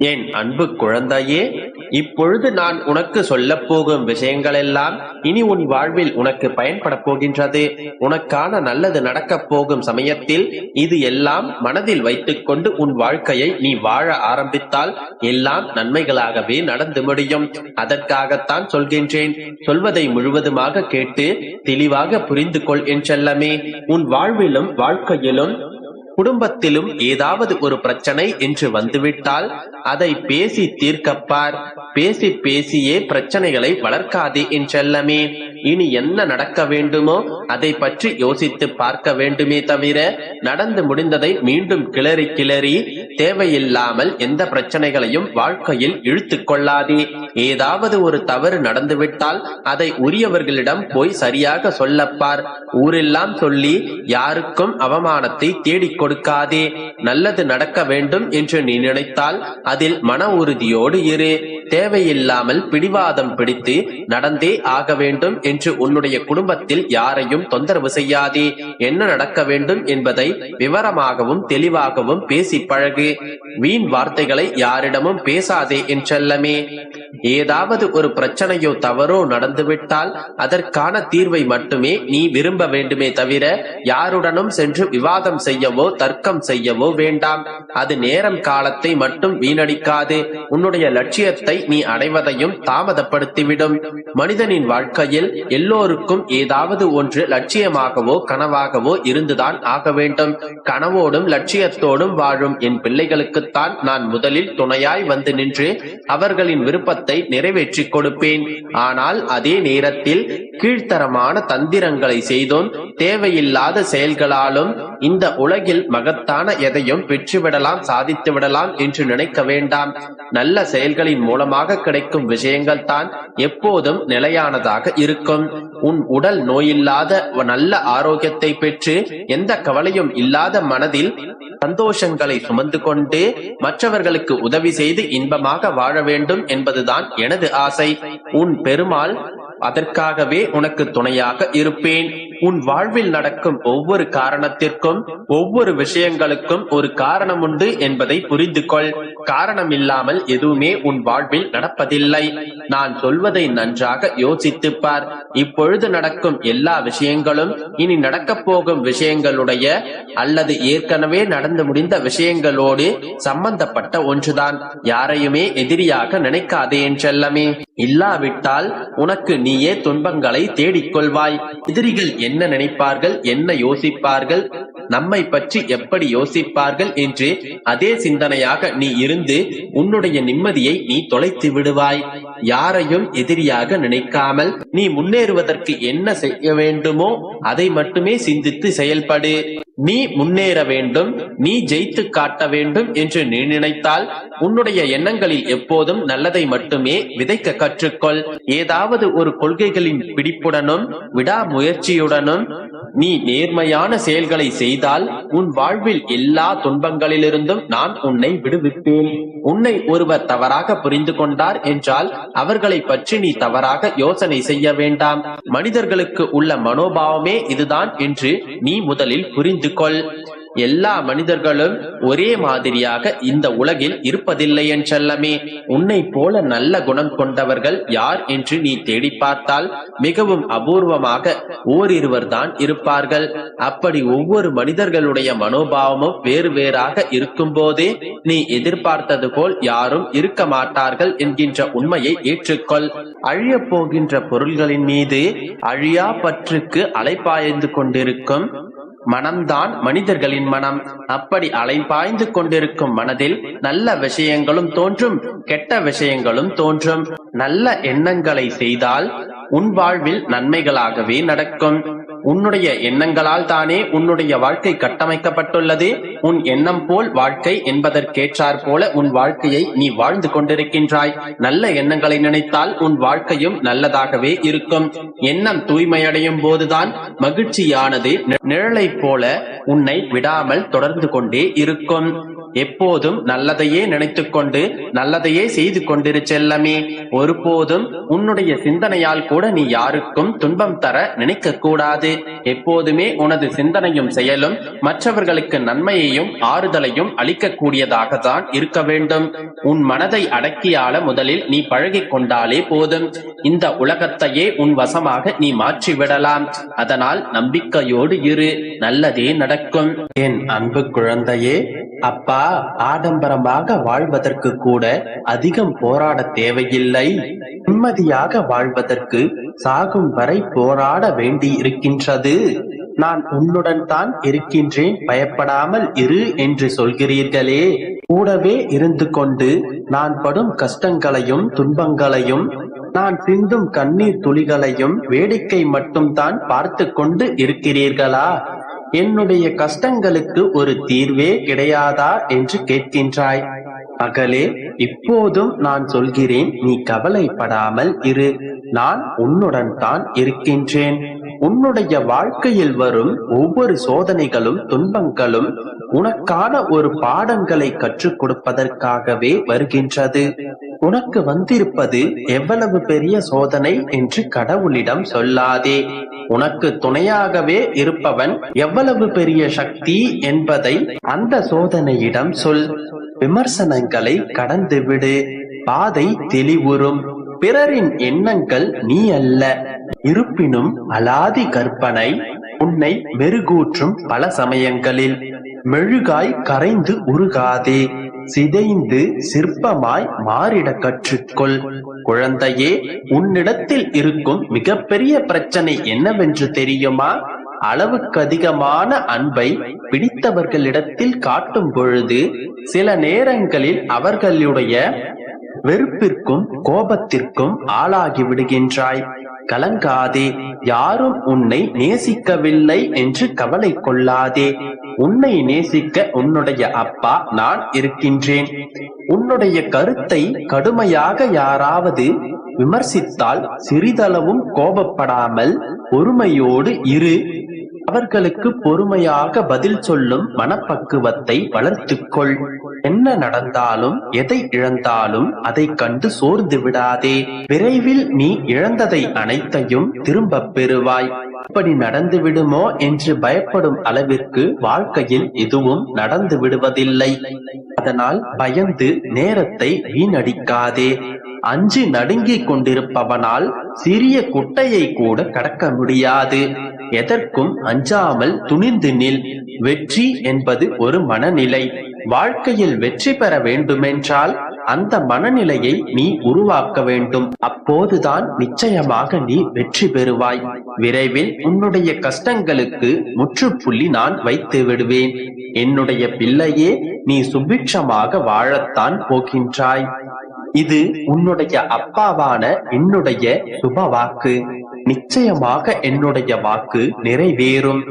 என் அன்பு குழந்தையே இப்பொழுது நான் உனக்கு சொல்ல போகும் விஷயங்களெல்லாம் இனி உன் வாழ்வில் உனக்கு பயன்படப் போகின்றது. உனக்கான நல்லது நடக்கப் போகும் சமயத்தில் இது எல்லாம் மனதில் வைத்துக்கொண்டு உன் வாழ்க்கையை நீ வாழ ஆரம்பித்தால் எல்லாம் நன்மைகளாகவே நடந்து முடியும். அதற்காகத்தான் சொல்கின்றேன். சொல்வதை முழுவதுமாக கேட்டு தெளிவாக புரிந்து கொள் என் செல்லமே. உன் வாழ்விலும் வாழ்க்கையிலும் குடும்பத்திலும் ஏதாவது ஒரு பிரச்சனை என்று வந்துவிட்டால் அதை பேசி தீர்க்கப்பார். பேசி பேசியே பிரச்சனைகளை வளர்க்காதே என் செல்லமே. இனி என்ன நடக்க வேண்டுமோ அதை பற்றி யோசித்து பார்க்க வேண்டுமே தவிர நடந்து முடிந்ததை மீண்டும் கிளறி கிளறி தேவையில்லாமல் எந்த பிரச்சனைகளையும் வாழ்க்கையில் இழுத்து கொள்ளாதே. ஏதாவது ஒரு தவறு நடந்துவிட்டால் அதை உரியவர்களிடம் போய் சரியாக சொல்லப்பார். ஊரெல்லாம் சொல்லி யாருக்கும் அவமானத்தை தேடிக் கொடுக்காதே. நல்லது நடக்க வேண்டும் என்று நீ நினைத்தால் அதில் மன உறுதியோடு இரு. தேவையில்லாமல் பிடிவாதம் பிடித்து நடந்தே ஆக வேண்டும் என்று உன்னுடைய குடும்பத்தில் யாரையும் தொந்தரவு செய்யாதே. என்ன நடக்க வேண்டும் என்பதை விவரமாகவும் தெளிவாகவும் பேசி பழகு. வீண் வார்த்தைகளை யாரிடமும் பேசாதே என்றல்லமே ஏதாவது ஒரு பிரச்சனையோ தவறோ நடந்துவிட்டால் அதற்கான தீர்வை மட்டுமே நீ விரும்ப வேண்டுமே தவிர யாருடனும் சென்று விவாதம் செய்யவோ தர்க்கம் செய்யவோ வேண்டாம். அது நேரம் காலத்தை மட்டும் வீணடிக்காது. உன்னுடைய லட்சியத்தை நீ அடைவதையும் தாமதப்படுத்திவிடும். மனிதனின் வாழ்க்கையில் எல்லோருக்கும் ஏதாவது ஒன்று லட்சியமாகவோ கனவாகவோ இருந்துதான் ஆக வேண்டும். கனவோடும் லட்சியத்தோடும் வாழும் என் பிள்ளைகளுக்குத்தான் நான் முதலில் துணையாய் வந்து நின்று அவர்களின் விருப்பத்தை நிறைவேற்றி கொடுப்பேன். ஆனால் அதே நேரத்தில் கீழ்த்தரமான தந்திரங்களை செய்தும் தேவையில்லாத செயல்களாலும் இந்த உலகில் மகத்தான எதையும் பெற்றுவிடலாம் சாதித்து விடலாம் என்று நினைக்க வேண்டாம். நல்ல செயல்களின் மூலம் மூலமாக கிடைக்கும் விஷயங்கள் தான் எப்போதும் நிலையானதாக இருக்கும். உன் உடல் நோயில்லாத நல்ல ஆரோக்கியத்தை பெற்று எந்த கவலையும் இல்லாத மனதில் சந்தோஷங்களை சுமந்து கொண்டு மற்றவர்களுக்கு உதவி செய்து இன்பமாக வாழ வேண்டும் என்பதுதான் எனது ஆசை. உன் பெருமாள் அதற்காகவே உனக்கு துணையாக இருப்பேன். உன் வாழ்வில் நடக்கும் ஒவ்வொரு காரணத்திற்கும் ஒவ்வொரு விஷயங்களுக்கும் ஒரு காரணம் உண்டு என்பதை புரிந்து கொள் காரணம் இல்லாமல் எதுவுமே உன் வாழ்வில் நடப்பதில்லை. நான் சொல்வதை நன்றாக யோசித்து பார் இப்பொழுது நடக்கும் எல்லா விஷயங்களும் இனி நடக்கப் போகும் விஷயங்களுடைய அல்லது ஏற்கனவே நடந்து முடிந்த விஷயங்களோடு சம்பந்தப்பட்ட ஒன்றுதான். யாரையுமே எதிரியாக நினைக்காதே என்றெல்லமே இல்லாவிட்டால் உனக்கு நீயே துன்பங்களை தேடிக் கொள்வாய் எதிரிகள் என்ன நினைப்பார்கள் என்ன யோசிப்பார்கள் நம்மை பற்றி எப்படி யோசிப்பார்கள் என்று அதே சிந்தனையாக நீ இருந்து உன்னுடைய நிம்மதியை நீ தொலைத்து விடுவாய். யாரையும் எதிரியாக நினைக்காமல் நீ முன்னேறுவதற்கு என்ன செய்ய வேண்டுமோ அதை மட்டுமே சிந்தித்து செயல்படு. நீ முன்னேற வேண்டும் நீ ஜெயித்து காட்ட வேண்டும் என்று நீ நினைத்தால் உன்னுடைய எண்ணங்களில் எப்போதும் நல்லதை மட்டுமே விதைக்க கற்றுக்கொள். ஏதாவது ஒரு கொள்கைகளின் பிடிப்புடனும் விடாமுயற்சியுடனும் நீ நேர்மையான செயல்களை செய்தால் உன் வாழ்வில் எல்லா துன்பங்களிலிருந்தும் நான் உன்னை விடுவிப்பேன். உன்னை ஒருவர் தவறாக புரிந்து கொண்டார் என்றால் அவர்களை பற்றி நீ தவறாக யோசனை செய்ய வேண்டாம். மனிதர்களுக்கு உள்ள மனோபாவமே இதுதான் என்று நீ முதலில் புரிந்து கொள் எல்லா மனிதர்களும் ஒரே மாதிரியாக இந்த உலகில் இருப்பதில்லை என்றல்லமே உன்னை போல நல்ல குணம் கொண்டவர்கள் யார் என்று நீ தேடி பார்த்தால் மிகவும் அபூர்வமாக ஓரிருவர் தான் இருப்பார்கள். அப்படி ஒவ்வொரு மனிதர்களுடைய மனோபாவமும் வேறு வேறாக இருக்கும் போதே நீ எதிர்பார்த்தது போல் யாரும் இருக்க மாட்டார்கள் என்கின்ற உண்மையை ஏற்றுக்கொள். அழிய போகின்ற பொருள்களின் மீது அழியா பற்றுக்கு அலைப்பாய்ந்து கொண்டிருக்கும் மனம்தான் மனிதர்களின் மனம். அப்படி அலைபாய்ந்து கொண்டிருக்கும் மனதில் நல்ல விஷயங்களும் தோன்றும் கெட்ட விஷயங்களும் தோன்றும். நல்ல எண்ணங்களை செய்தால் உன் வாழ்வில் நன்மைகளாகவே நடக்கும். உன்னுடைய எண்ணங்களால் தானே உன்னுடைய வாழ்க்கை கட்டமைக்கப்பட்டுள்ளது. உன் எண்ணம் போல் வாழ்க்கை என்பதற்கேற்றார் போல உன் வாழ்க்கையை நீ வாழ்ந்து கொண்டிருக்கின்றாய். நல்ல எண்ணங்களை நினைத்தால் உன் வாழ்க்கையும் நல்லதாகவே இருக்கும். எண்ணம் தூய்மையடையும் போதுதான் மகிழ்ச்சியானது. நிழலை போல உன்னை விடாமல் தொடர்ந்து கொண்டே இருக்கும். எப்போதும் நல்லதையே நினைத்துக்கொண்டு நல்லதையே செய்து கொண்டிரு செல்லமே. ஒருபோதும் உன்னுடைய சிந்தனையால் கூட நீ யாருக்கும் துன்பம் தர நினைக்க கூடாது எப்போதுமே உனது சிந்தனையும் செயலும் மற்றவர்களுக்கு நன்மையையும் ஆறுதலையும் அளிக்கக்கூடியதாக தான் இருக்க வேண்டும். உன் மனதை அடக்கியாள முதலில் நீ பழகி கொண்டாலே போதும். இந்த உலகத்தையே உன் வசமாக நீ மாற்றி விடலாம். அதனால் நம்பிக்கையோடு இரு. நல்லதே நடக்கும். என் அன்பு குழந்தையே அப்பா ஆடம்பரமாக வாழ்வதற்கு கூட அதிகம் போராட தேவையில்லை. நிம்மதியாக வாழ்வதற்கு சாகும் வரை போராட வேண்டி இருக்கின்றது நான் உன்னுடன் தான் இருக்கின்றேன் பயப்படாமல் இரு என்று சொல்கிறீர்களே. கூடவே இருந்து கொண்டு நான் படும் கஷ்டங்களையும் துன்பங்களையும் நான் சிந்தும் கண்ணீர் துளிகளையும் வேடிக்கை மட்டும்தான் பார்த்து கொண்டு இருக்கிறீர்களா? என்னுடைய கஷ்டங்களுக்கு ஒரு தீர்வே கிடையாதா என்று கேட்கின்றாய். மகளே இப்போதும் நான் சொல்கிறேன் நீ கவலைப்படாமல் இரு. நான் உன்னுடன் தான் இருக்கின்றேன். உன்னுடைய வாழ்க்கையில் வரும் ஒவ்வொரு சோதனைகளும் துன்பங்களும் உனக்கான ஒரு பாடங்களை கற்றுக் கொடுப்பதற்காகவே வருகின்றது. உனக்கு வந்திருப்பது எவ்வளவு பெரிய சோதனை என்று கடவுளிடம் சொல்லாதே. உனக்கு துணையாகவே இருப்பவன் எவ்வளவு பெரிய சக்தி என்பதை அந்த சோதனையிடம் சொல். விமர்சனங்களை கடந்து விடு. பாதை தெளிவுறும். பிறரின் எண்ணங்கள் நீ அல்ல. இருப்பினும் அலாதி கற்பனை உன்னை மெருகூற்றும் பல சமயங்களில். மெழுகாய் கரைந்து உருகாதே. சிதைந்து சிற்பமாய் மாறிட கற்றுக்கொள். குழந்தையே உன்னிடத்தில் இருக்கும் மிகப்பெரிய பிரச்சனை என்னவென்று தெரியுமா? அளவுக்கு அதிகமான அன்பை பிடித்தவர்களிடத்தில் காட்டும் பொழுது சில நேரங்களில் அவர்களுடைய வெறுப்பிற்கும் கோபத்திற்கும் ஆளாகி விடுகின்றாய். கலங்காதே யாரும் உன்னை நேசிக்கவில்லை என்று கவலை கொள்ளாதே. உன்னை நேசிக்க உன்னுடைய அப்பா நான் இருக்கின்றேன். உன்னுடைய கருத்தை கடுமையாக யாராவது விமர்சித்தால் சிறிதளவும் கோபப்படாமல் பொறுமையோடு இரு. அவர்களுக்கு பொறுமையாக பதில் சொல்லும் மனப்பக்குவத்தை வளர்த்துக்கொள். என்ன நடந்தாலும் எதை இழந்தாலும் அதை கண்டு சோர்ந்து விடாதே. விரைவில் நீ இழந்ததை அனைத்தையும் திரும்பப் பெறுவாய். இப்படி நடந்து விடுமோ என்று பயப்படும் அளவிற்கு வாழ்க்கையில் எதுவும் நடந்து விடுவதில்லை. அதனால் பயந்து நேரத்தை வீணடிக்காதே. அஞ்சு நடுங்கிக் கொண்டிருப்பவனால் சிறிய குட்டையை கூட கடக்க முடியாது. எதற்கும் அஞ்சாமல் துணிந்து நில். வெற்றி என்பது ஒரு மனநிலை. வாழ்க்கையில் வெற்றி பெற வேண்டுமென்றால் அந்த மனநிலையை நீ உருவாக்க வேண்டும். அப்போதுதான் நிச்சயமாக நீ வெற்றி பெறுவாய். விரைவில் உன்னுடைய கஷ்டங்களுக்கு முற்றுப்புள்ளி நான் வைத்து விடுவேன். என்னுடைய பிள்ளையே நீ சுபிக்ஷமாக வாழத்தான் போகின்றாய். இது உன்னுடைய அப்பாவான என்னுடைய சுப வாக்கு. நிச்சயமாக என்னுடைய வாக்கு நிறைவேறும்.